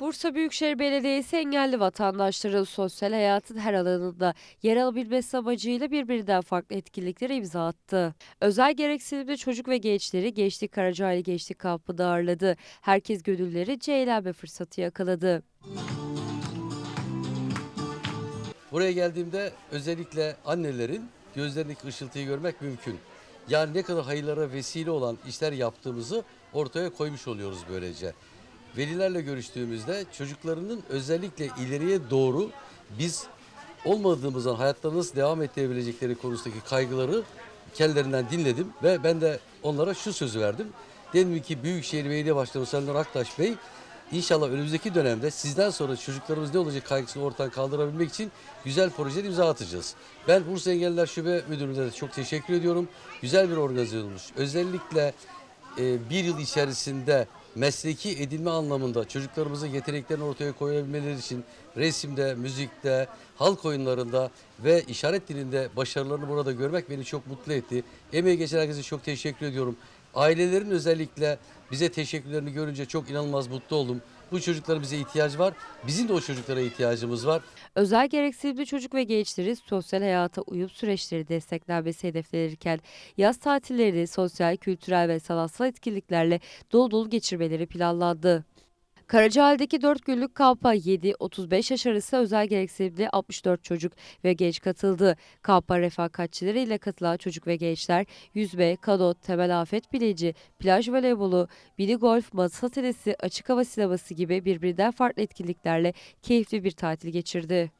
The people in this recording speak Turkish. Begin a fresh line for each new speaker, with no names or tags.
Bursa Büyükşehir Belediyesi engelli vatandaşların sosyal hayatın her alanında yer alabilmesi amacıyla birbirinden farklı etkinliklere imza attı. Özel gereksinimli çocuk ve gençleri Gençlik Karacaali Gençlik Kampı'nda ağırladı. Herkes gönüllerince eğlenme fırsatı yakaladı.
Buraya geldiğimde özellikle annelerin gözlerindeki ışıltıyı görmek mümkün. Yani ne kadar hayırlara vesile olan işler yaptığımızı ortaya koymuş oluyoruz böylece. Velilerle görüştüğümüzde çocuklarının özellikle ileriye doğru biz olmadığımızdan hayatlarını nasıl devam ettirebilecekleri konusundaki kaygıları kendilerinden dinledim ve ben de onlara şu sözü verdim. Dedim ki Büyükşehir Belediye Başkanı Serdar Aktaş Bey İnşallah önümüzdeki dönemde sizden sonra çocuklarımız ne olacak kaygısını ortadan kaldırabilmek için güzel projeler imza atacağız. Ben Bursa Engelliler Şube Müdürlüğü'ne çok teşekkür ediyorum. Güzel bir organizasyon olmuş. Özellikle e, bir yıl içerisinde mesleki edinme anlamında çocuklarımızın yeteneklerini ortaya koyabilmeleri için resimde, müzikte, halk oyunlarında ve işaret dilinde başarılarını burada görmek beni çok mutlu etti. Emeği geçen herkese çok teşekkür ediyorum. Ailelerin özellikle bize teşekkürlerini görünce çok inanılmaz mutlu oldum. Bu çocukların bize ihtiyacı var. Bizim de o çocuklara ihtiyacımız var.
Özel gereksinimli çocuk ve gençleri sosyal hayata uyum süreçleri desteklenmesi hedeflenirken yaz tatillerini sosyal, kültürel ve sanatsal etkinliklerle dolu dolu geçirmeleri planlandı. Karacaali'deki 4 günlük kampa 7-35 yaş arası özel gereksinimli 64 çocuk ve genç katıldı. Kampa refakatçileriyle katılan çocuk ve gençler yüzme, kano, temel afet bilinci, plaj voleybolu, mini golf, masa tenisi, açık hava sineması gibi birbirinden farklı etkinliklerle keyifli bir tatil geçirdi.